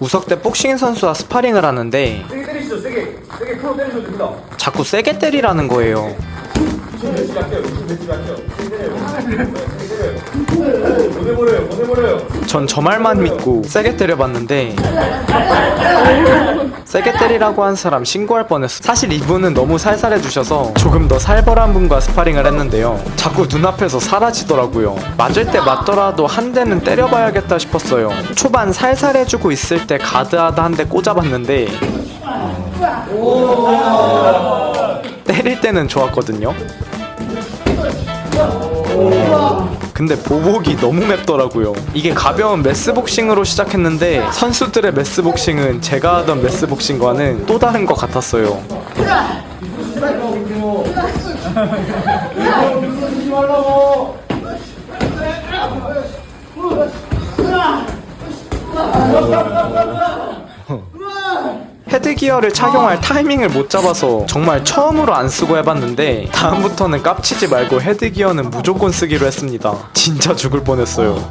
우석대 복싱 선수와 스파링을 하는데 세게 때리시죠 세게. 세게 풀어 때리셔도 됩니다. 자꾸 세게 때리라는 거예요. 지금 몇시 갈게요? 지금 몇시 갈게요? 세게 때려요. 세게 때려요. 보내버려요. 보내버려요. 전 저 말만 믿고 세게 때려봤는데 세게 때리라고 한 사람 신고할 뻔했어. 사실 이분은 너무 살살해 주셔서 조금 더 살벌한 분과 스파링을 했는데요. 자꾸 눈앞에서 사라지더라고요. 맞을 때 맞더라도 한 대는 때려봐야겠다 싶었어요. 초반 살살해 주고 있을 때 가드하다 한 대 꽂아봤는데 때릴 때는 좋았거든요. 근데 보복이 너무 맵더라고요. 이게 가벼운 매스복싱으로 시작했는데 선수들의 매스복싱은 제가 하던 매스복싱과는 또 다른 것 같았어요. 헤드기어를 착용할 타이밍을 못 잡아서 정말 처음으로 안 쓰고 해봤는데 다음부터는 깝치지 말고 헤드 기어는 무조건 쓰기로 했습니다. 진짜 죽을 뻔했어요.